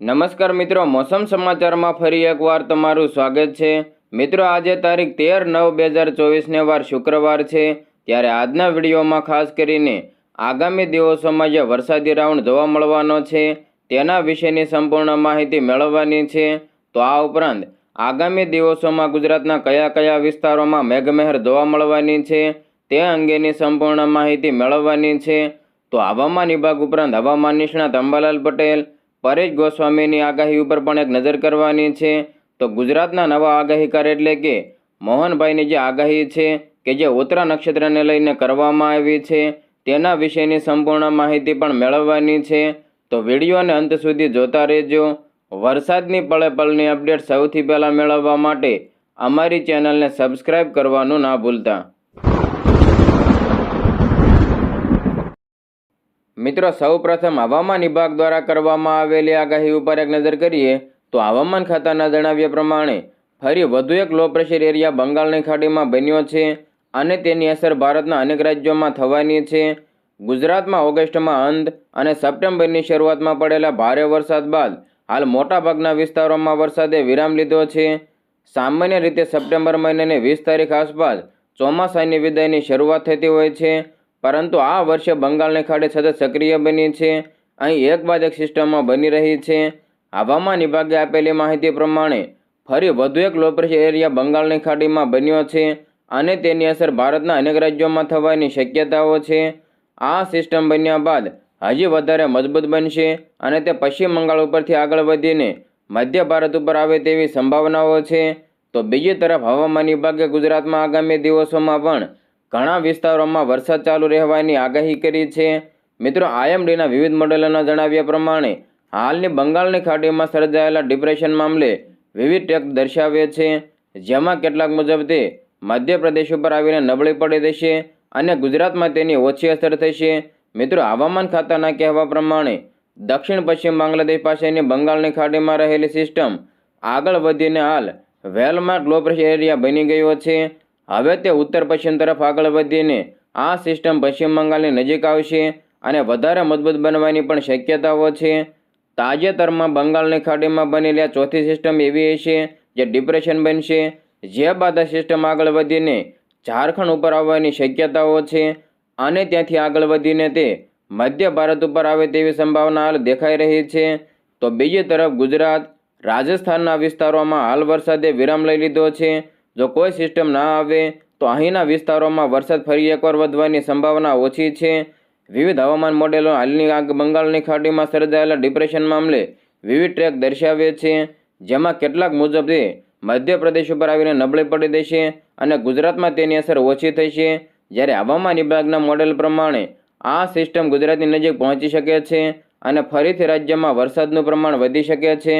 નમસ્કાર મિત્રો, મોસમ સમાચારમાં ફરી એકવાર તમારું સ્વાગત છે. મિત્રો, આજે તારીખ તેર નવ બે હજાર ચોવીસને વાર શુક્રવાર છે. ત્યારે આજના વિડીયોમાં ખાસ કરીને આગામી દિવસોમાં જે વરસાદી રાઉન્ડ જોવા મળવાનો છે, તેના વિશેની સંપૂર્ણ માહિતી મેળવવાની છે. તો આ ઉપરાંત આગામી દિવસોમાં ગુજરાતના કયા કયા વિસ્તારોમાં મેઘમહેર જોવા મળવાની છે, તે અંગેની સંપૂર્ણ માહિતી મેળવવાની છે. તો હવામાન વિભાગ ઉપરાંત હવામાન નિષ્ણાત અંબાલાલ પટેલ પરેશ ગોસ્વામીની આગાહી ઉપર પણ એક નજર કરવાની છે. તો ગુજરાતના નવા આગાહીકાર એટલે કે મોહનભાઈની જે આગાહી છે કે જે ઉત્તરા નક્ષત્રને લઈને કરવામાં આવી છે, તેના વિશેની સંપૂર્ણ માહિતી પણ મેળવવાની છે. તો વિડીયોને અંત સુધી જોતા રહેજો. વરસાદની પળે પળની અપડેટ સૌથી પહેલાં મેળવવા માટે અમારી ચેનલને સબસ્ક્રાઈબ કરવાનું ના ભૂલતા. મિત્રો, સૌપ્રથમ હવામાન વિભાગ દ્વારા કરવામાં આવેલી આગાહી ઉપર એક નજર કરીએ તો હવામાન ખાતાના જણાવ્યા પ્રમાણે ફરી વધુ એક લો પ્રેશર એરિયા બંગાળની ખાડીમાં બન્યો છે અને તેની અસર ભારતના અનેક રાજ્યોમાં થવાની છે. ગુજરાતમાં ઓગસ્ટમાં અંત અને સપ્ટેમ્બરની શરૂઆતમાં પડેલા ભારે વરસાદ બાદ હાલ મોટાભાગના વિસ્તારોમાં વરસાદે વિરામ લીધો છે. સામાન્ય રીતે સપ્ટેમ્બર મહિનાની વીસ તારીખ આસપાસ ચોમાસાની વિદાયની શરૂઆત થતી હોય છે. પરંતુ આ વર્ષે બંગાળની ખાડી સતત સક્રિય બની છે. અહીં એક બાદ એક સિસ્ટમમાં બની રહી છે. હવામાન વિભાગે આપેલી માહિતી પ્રમાણે ફરી વધુ એક લો પ્રેશર એરિયા બંગાળની ખાડીમાં બન્યો છે અને તેની અસર ભારતના અનેક રાજ્યોમાં થવાની શક્યતાઓ છે. આ સિસ્ટમ બન્યા બાદ હજી વધારે મજબૂત બનશે અને તે પશ્ચિમ બંગાળ ઉપરથી આગળ વધીને મધ્ય ભારત ઉપર આવે તેવી સંભાવનાઓ છે. તો બીજી તરફ હવામાન વિભાગે ગુજરાતમાં આગામી દિવસોમાં પણ ઘણા વિસ્તારોમાં વરસાદ ચાલુ રહેવાની આગાહી કરી છે. મિત્રો, આઈએમડીના વિવિધ મોડેલોના જણાવ્યા પ્રમાણે, હાલની બંગાળની ખાડીમાં સર્જાયેલા ડિપ્રેશન મામલે વિવિધ ટેક દર્શાવે છે. જેમાં કેટલાક મુજબ તે મધ્યપ્રદેશ ઉપર આવીને નબળી પડી દેશે અને ગુજરાતમાં તેની ઓછી અસર થશે. મિત્રો, હવામાન ખાતાના કહેવા પ્રમાણે, દક્ષિણ પશ્ચિમ બાંગ્લાદેશ પાસેની બંગાળની ખાડીમાં રહેલી સિસ્ટમ આગળ વધીને હાલ વેલમાર્ક લો પ્રેશર એરિયા બની ગયો છે. હવે તે ઉત્તર પશ્ચિમ તરફ આગળ વધીને આ સિસ્ટમ પશ્ચિમ બંગાળની નજીક આવશે અને વધારે મજબૂત બનવાની પણ શક્યતાઓ છે. તાજેતરમાં બંગાળની ખાડીમાં બનેલી આ ચોથી સિસ્ટમ એવી હશે જે ડિપ્રેશન બનશે, જે બાદ આ સિસ્ટમ આગળ વધીને ઝારખંડ ઉપર આવવાની શક્યતાઓ છે અને ત્યાંથી આગળ વધીને તે મધ્ય ભારત ઉપર આવે તેવી સંભાવના હાલ દેખાઈ રહી છે. તો બીજી તરફ ગુજરાત, રાજસ્થાનના વિસ્તારોમાં હાલ વરસાદે વિરામ લઈ લીધો છે. જો કોઈ સિસ્ટમ ના આવે, તો અહીંના વિસ્તારોમાં વરસાદ ફરી એકવાર વધવાની સંભાવના ઓછી છે. વિવિધ હવામાન મોડેલો હાલની આગ બંગાળની ખાડીમાં સર્જાયેલા ડિપ્રેશન મામલે વિવિધ ટ્રેક દર્શાવે છે, જેમાં કેટલાક મુજબ તે મધ્યપ્રદેશ ઉપર આવીને નબળી પડી દેશે અને ગુજરાતમાં તેની અસર ઓછી થશે. જ્યારે હવામાન વિભાગના મોડેલ પ્રમાણે આ સિસ્ટમ ગુજરાતની નજીક પહોંચી શકે છે અને ફરીથી રાજ્યમાં વરસાદનું પ્રમાણ વધી શકે છે.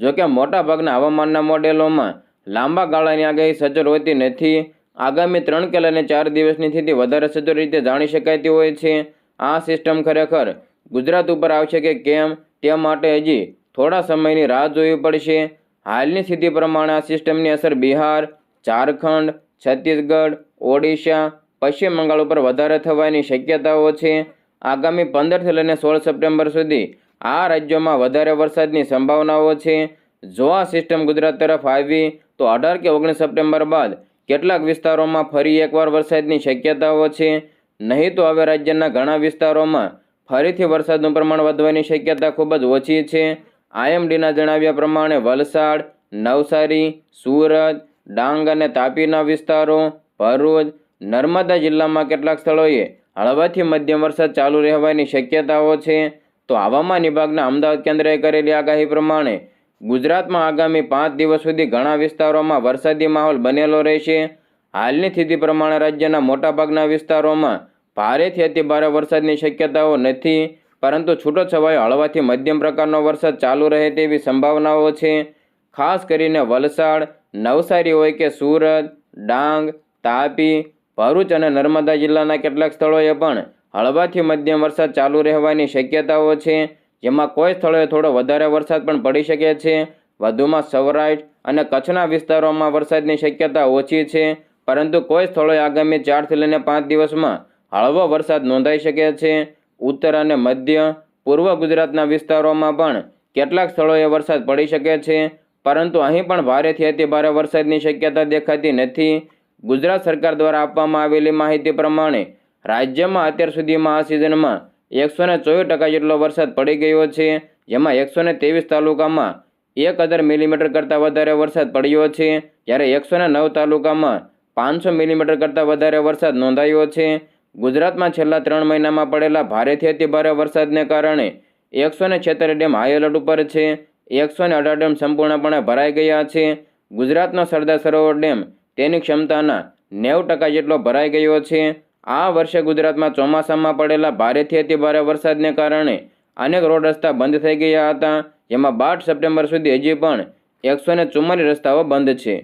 જોકે મોટાભાગના હવામાનના મોડેલોમાં લાંબા ગાળાની આગાહી સચોટ હોતી નથી. આગામી ત્રણ કે લઈને ચાર દિવસની સ્થિતિ વધારે સચોટ રીતે જાણી શકાતી હોય છે. આ સિસ્ટમ ખરેખર ગુજરાત ઉપર આવશે કે કેમ તે માટે હજી થોડા સમયની રાહ જોવી પડશે. હાલની સ્થિતિ પ્રમાણે આ સિસ્ટમની અસર બિહાર, ઝારખંડ, છત્તીસગઢ, ઓડિશા, પશ્ચિમ બંગાળ ઉપર વધારે થવાની શક્યતાઓ છે. આગામી પંદરથી લઈને સોળ સપ્ટેમ્બર સુધી આ રાજ્યોમાં વધારે વરસાદની સંભાવનાઓ છે. જો આ સિસ્ટમ ગુજરાત તરફ આવી તો અઢાર કે ઓગણીસ સપ્ટેમ્બર બાદ કેટલાક વિસ્તારોમાં ફરી એકવાર વરસાદની શક્યતાઓ છે? નહીં તો હવે રાજ્યના ઘણા વિસ્તારોમાં ફરીથી વરસાદનું પ્રમાણ વધવાની શક્યતા ખૂબ જ ઓછી છે. આઈએમડીના જણાવ્યા પ્રમાણે વલસાડ, નવસારી, સુરત, ડાંગ અને તાપીના વિસ્તારો, ભરૂચ, નર્મદા જિલ્લામાં કેટલાક સ્થળોએ હળવાથી મધ્યમ વરસાદ ચાલુ રહેવાની શક્યતાઓ છે. તો હવામાન વિભાગના અમદાવાદ કેન્દ્રએ કરેલી આગાહી પ્રમાણે ગુજરાતમાં આગામી પાંચ દિવસ સુધી ઘણા વિસ્તારોમાં વરસાદી માહોલ બનેલો રહેશે. હાલની સ્થિતિ પ્રમાણે રાજ્યના મોટાભાગના વિસ્તારોમાં ભારેથી અતિભારે વરસાદની શક્યતાઓ નથી, પરંતુ છૂટોછવાયો હળવાથી મધ્યમ પ્રકારનો વરસાદ ચાલુ રહે તેવી સંભાવનાઓ છે. ખાસ કરીને વલસાડ, નવસારી હોય કે સુરત, ડાંગ, તાપી, ભરૂચ અને નર્મદા જિલ્લાના કેટલાક સ્થળોએ પણ હળવાથી મધ્યમ વરસાદ ચાલુ રહેવાની શક્યતાઓ છે. જેમાં કોઈ સ્થળોએ થોડો વધારે વરસાદ પણ પડી શકે છે. વધુમાં સૌરાષ્ટ્ર અને કચ્છના વિસ્તારોમાં વરસાદની શક્યતા ઓછી છે, પરંતુ કોઈ સ્થળોએ આગામી ચારથી લઈને પાંચ દિવસમાં હળવો વરસાદ નોંધાઈ શકે છે. ઉત્તર અને મધ્ય, પૂર્વ ગુજરાતના વિસ્તારોમાં પણ કેટલાક સ્થળોએ વરસાદ પડી શકે છે, પરંતુ અહીં પણ ભારેથી અતિ ભારે વરસાદની શક્યતા દેખાતી નથી. ગુજરાત સરકાર દ્વારા આપવામાં આવેલી માહિતી પ્રમાણે રાજ્યમાં અત્યાર સુધીમાં આ સિઝનમાં એકસો ને ચોવીસ ટકા જેટલો વરસાદ પડી ગયો છે. જેમાં એકસો ને ત્રેવીસ તાલુકામાં એક હજાર મિલીમીટર કરતાં વધારે વરસાદ પડ્યો છે. જ્યારે એકસો ને નવ તાલુકામાં પાંચસો મિલીમીટર કરતાં વધારે વરસાદ નોંધાયો છે. ગુજરાતમાં છેલ્લા ત્રણ મહિનામાં પડેલા ભારેથી અતિભારે વરસાદને કારણે એકસો ને છેતર ડેમ હાઈ એલર્ટ ઉપર છે. એકસો ને અઢાર ડેમ સંપૂર્ણપણે ભરાઈ ગયા છે. ગુજરાતનો સરદાર સરોવર ડેમ તેની ક્ષમતાના નેવું ટકા જેટલો ભરાઈ ગયો છે. આ વર્ષે ગુજરાતમાં ચોમાસામાં પડેલા ભારેથી અતિ ભારે વરસાદને કારણે અનેક રોડ રસ્તા બંધ થઈ ગયા હતા, જેમાં બાર સપ્ટેમ્બર સુધી હજી પણ એકસો ને ચુમ્માલીસ રસ્તાઓ બંધ છે.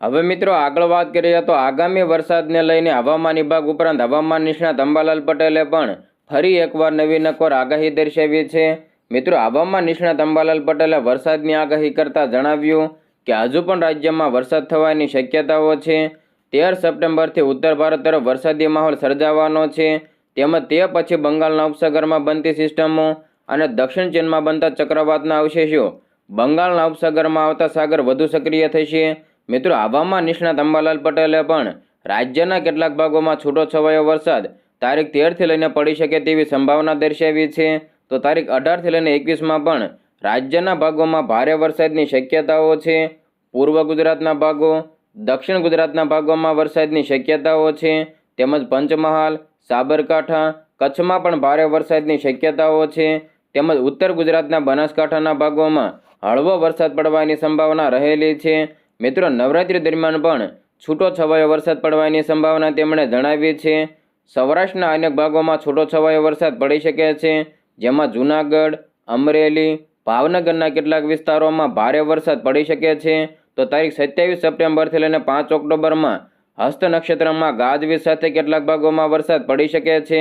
હવે મિત્રો આગળ વાત કરીએ તો આગામી વરસાદને લઈને હવામાન વિભાગ ઉપરાંત હવામાન નિષ્ણાત અંબાલાલ પટેલે પણ ફરી એકવાર નવી નકોર આગાહી દર્શાવી છે. મિત્રો હવામાન નિષ્ણાત અંબાલાલ પટેલે વરસાદની આગાહી કરતા જણાવ્યું કે હજુ પણ રાજ્યમાં વરસાદ થવાની શક્યતાઓ છે. તેર સપ્ટેમ્બરથી ઉત્તર ભારત તરફ વરસાદી માહોલ સર્જાવાનો છે. તેમજ તે પછી બંગાળના ઉપસાગરમાં બનતી સિસ્ટમો અને દક્ષિણ ચીનમાં બનતા ચક્રવાતના અવશેષો. બંગાળના ઉપસાગરમાં આવતા સાગર વધુ સક્રિય થશે. મિત્રો, હવામાન નિષ્ણાત અંબાલાલ પટેલે પણ રાજ્યના કેટલાક ભાગોમાં છૂટો છવાયો વરસાદ તારીખ તેરથી લઈને પડી શકે તેવી સંભાવના દર્શાવી છે. તો તારીખ અઢારથી લઈને એકવીસમાં પણ રાજ્યના ભાગોમાં ભારે વરસાદની શક્યતાઓ છે. પૂર્વ ગુજરાતના ભાગો, દક્ષિણ ગુજરાતના ભાગોમાં વરસાદની શક્યતાઓ છે. તેમજ પંચમહાલ, સાબરકાંઠા, કચ્છમાં પણ ભારે વરસાદની શક્યતાઓ છે. તેમજ ઉત્તર ગુજરાતના બનાસકાંઠાના ભાગોમાં હળવો વરસાદ પડવાની સંભાવના રહેલી છે. મિત્રો, નવરાત્રી દરમિયાન પણ છૂટો છવાયો વરસાદ પડવાની સંભાવના તેમણે જણાવી છે. સૌરાષ્ટ્રના અનેક ભાગોમાં છૂટો છવાયો વરસાદ પડી શકે છે. જેમાં જૂનાગઢ, અમરેલી ભાવનગરના કેટલાક વિસ્તારોમાં ભારે વરસાદ પડી શકે છે. તો તારીખ સત્યાવીસ સપ્ટેમ્બરથી લઈને પાંચ ઓક્ટોબરમાં હસ્ત નક્ષત્રમાં ગાજવીજ સાથે કેટલાક ભાગોમાં વરસાદ પડી શકે છે.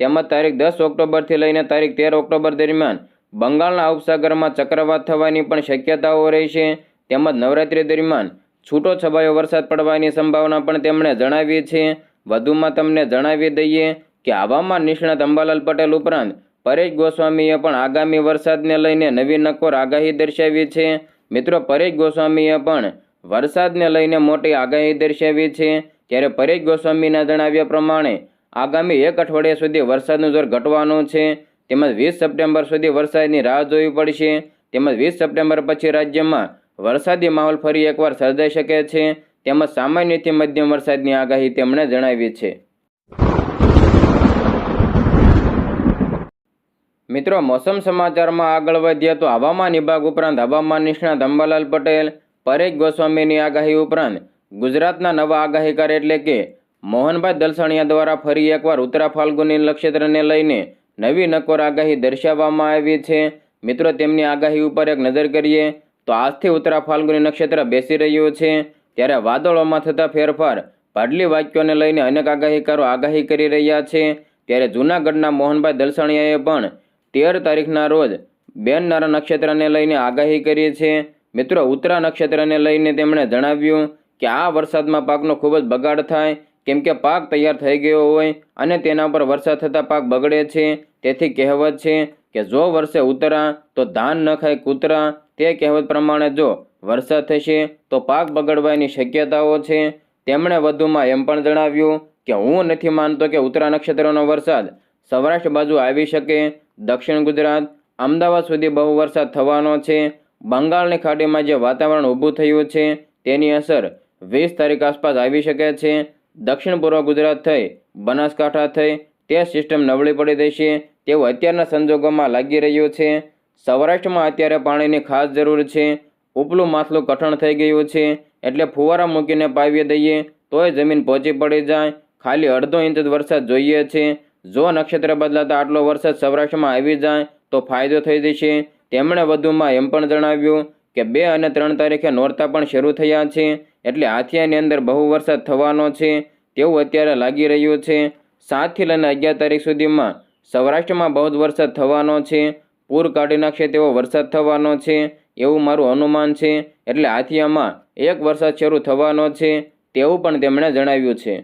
તેમજ તારીખ દસ ઓક્ટોબરથી લઈને તારીખ તેર ઓક્ટોબર દરમિયાન બંગાળના ઉપસાગરમાં ચક્રવાત થવાની પણ શક્યતાઓ રહેશે તેમજ નવરાત્રી દરમિયાન છૂટો છવાયો વરસાદ પડવાની સંભાવના પણ તેમણે જણાવી છે. વધુમાં તમને જણાવી દઈએ કે હવામાન નિષ્ણાત અંબાલાલ પટેલ ઉપરાંત પરેશ ગોસ્વામીએ પણ આગામી વરસાદને લઈને નવી નકોર આગાહી દર્શાવી છે. મિત્રો, પરેશ ગોસ્વામીએ પણ વરસાદને લઈને મોટી આગાહી દર્શાવી છે. ત્યારે પરેશ ગોસ્વામીના જણાવ્યા પ્રમાણે, આગામી એક અઠવાડિયા સુધી વરસાદનું જોર ઘટવાનું છે. તેમજ વીસ સપ્ટેમ્બર સુધી વરસાદની રાહ જોવી પડશે. તેમજ વીસ સપ્ટેમ્બર પછી રાજ્યમાં વરસાદી માહોલ ફરી એકવાર સર્જાઈ શકે છે. તેમજ સામાન્યથી મધ્યમ વરસાદની આગાહી તેમણે જણાવી છે. મિત્રો, મોસમ સમાચારમાં આગળ વધીએ તો હવામાન વિભાગ ઉપરાંત હવામાન નિષ્ણાત અંબાલાલ પટેલ પરેશ ગોસ્વામીની આગાહી ઉપરાંત ગુજરાતના નવા આગાહીકાર એટલે કે મોહનભાઈ દલસાણિયા દ્વારા ફરી એકવાર ઉત્તરા ફાલ્ગુની નક્ષત્રને લઈને નવી નકોર આગાહી દર્શાવવામાં આવી છે. મિત્રો, તેમની આગાહી ઉપર એક નજર કરીએ તો આજથી ઉત્તરા ફાલ્ગુની નક્ષત્ર બેસી રહ્યું છે. ત્યારે વાદળોમાં થતા ફેરફાર, ભાડલી વાક્યોને લઈને અનેક આગાહીકારો આગાહી કરી રહ્યા છે. ત્યારે જૂનાગઢના મોહનભાઈ દલસાણિયાએ પણ તેર તારીખના રોજ બેનનારા નક્ષત્રને લઈને આગાહી કરી છે. મિત્રો, ઉત્તરા નક્ષત્રને લઈને તેમણે જણાવ્યું કે આ વરસાદમાં પાકનો ખૂબ જ બગાડ થાય, કેમ કે પાક તૈયાર થઈ ગયો હોય અને તેના પર વરસાદ થતાં પાક બગડે છે. તેથી કહેવત છે કે જો વર્ષે ઉતરા તો ધાન ન ખાય કૂતરા. તે કહેવત પ્રમાણે જો વરસાદ થશે, તો પાક બગડવાની શક્યતાઓ છે. તેમણે વધુમાં એમ પણ જણાવ્યું કે હું નથી માનતો કે ઉત્તરા નક્ષત્રનો વરસાદ સૌરાષ્ટ્ર બાજુ આવી શકે. દક્ષિણ ગુજરાત, અમદાવાદ સુધી બહુ વરસાદ થવાનો છે. બંગાળની ખાડીમાં જે વાતાવરણ ઊભું થયું છે, તેની અસર વીસ તારીખ આસપાસ આવી શકે છે. દક્ષિણ પૂર્વ ગુજરાત થઈ, બનાસકાંઠા થઈ, તે સિસ્ટમ નબળી પડી દેશે તેવું અત્યારના સંજોગોમાં લાગી રહ્યું છે. સૌરાષ્ટ્રમાં અત્યારે પાણીની ખાસ જરૂર છે. ઉપલું માથલું કઠણ થઈ ગયું છે. એટલે ફુવારા મૂકીને પાવી દઈએ, તોય જમીન પહોંચી પડી જાય. ખાલી અડધો ઇંચ જ વરસાદ જોઈએ છે. જો નક્ષત્ર બદલાતા આટલો વરસાદ સૌરાષ્ટ્રમાં આવી જાય તો ફાયદો થઈ જશે. તેમણે વધુમાં એમ પણ જણાવ્યું કે બે અને ત્રણ તારીખે નોરતા પણ શરૂ થયા છે, એટલે હાથિયાની અંદર બહુ વરસાદ થવાનો છે તેવું અત્યારે લાગી રહ્યું છે. સાતથી લઈને અગિયાર તારીખ સુધીમાં સૌરાષ્ટ્રમાં બહુ જ વરસાદ થવાનો છે. પૂર કાઢી નાખશે તેવો વરસાદ થવાનો છે, એવું મારું અનુમાન છે, એટલે હાથિયામાં એક વરસાદ શરૂ થવાનો છે, તેવું પણ તેમણે જણાવ્યું છે.